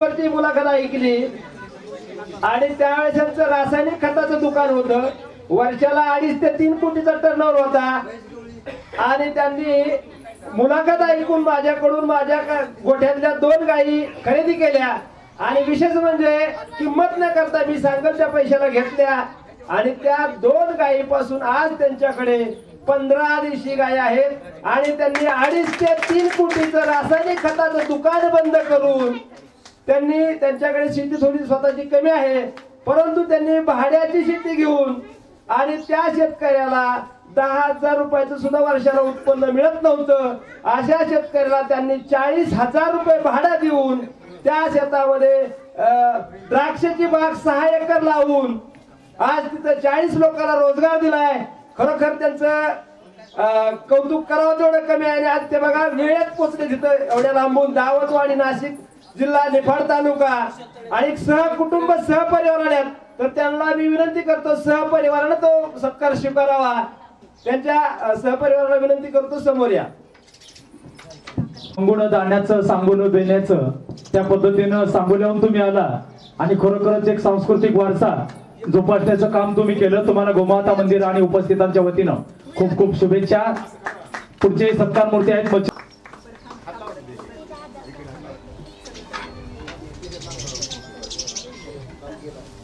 वरती मुलाखत ऐकली. आणि त्यावेळेस त्यांचं रासायनिक खताचं दुकान होतं. वर्षाला अडीच ते तीन कोटीचा टर्नओव्हर होता. आणि त्यांनी मुलाखत ऐकून माझ्याकडून माझ्या गोठ्यातल्या दोन गायी खरेदी केल्या. आणि विशेष म्हणजे किंमत न करता मी सांगलच्या पैशाला घेतल्या. आणि त्या दोन गायीपासून आज त्यांच्याकडे पंधरा दिवशी गाय आहेत. आणि त्यांनी अडीच ते तीन कोटीचं रासायनिक खताचं दुकान बंद करून त्यांनी त्यांच्याकडे शेती थोडी स्वतःची कमी आहे परंतु त्यांनी भाड्याची शेती घेऊन आणि त्या शेतकऱ्याला दहा हजार रुपयाचं सुद्धा वर्षाला उत्पन्न मिळत नव्हतं. अशा शेतकऱ्याला त्यांनी चाळीस हजार रुपये भाडा देऊन त्या शेतामध्ये द्राक्षाची बाग सहा एकर लावून आज तिथं चाळीस लोकांना रोजगार दिलाय. खरोखर त्यांचं कौतुक करावं तेवढं कमी आहे आणि आज ते बघा वेळेत पोचले तिथं एवढ्या लांबून. दावतवाडी नाशिक जिल्हा निफाड तालुका आणि सहकुटुंब आल्यात तर त्यांना मी विनंती करतो सहपरिवारानं तो सत्कार स्वीकारावा. त्यांच्या सहपरिवाराला विनंती करतो समोर या. सांगून जाण्याचं सांगून देण्याचं त्या पद्धतीनं सांगोल्याहून तुम्ही आला. आणि खरोखरच एक सांस्कृतिक वारसा जोपासण्याचं काम तुम्ही केलं तुम्हाला गोमाता मंदिर आणि उपस्थितांच्या वतीनं खूप खूप शुभेच्छा. पुढचे सत्कार मूर्ती आहेत You know.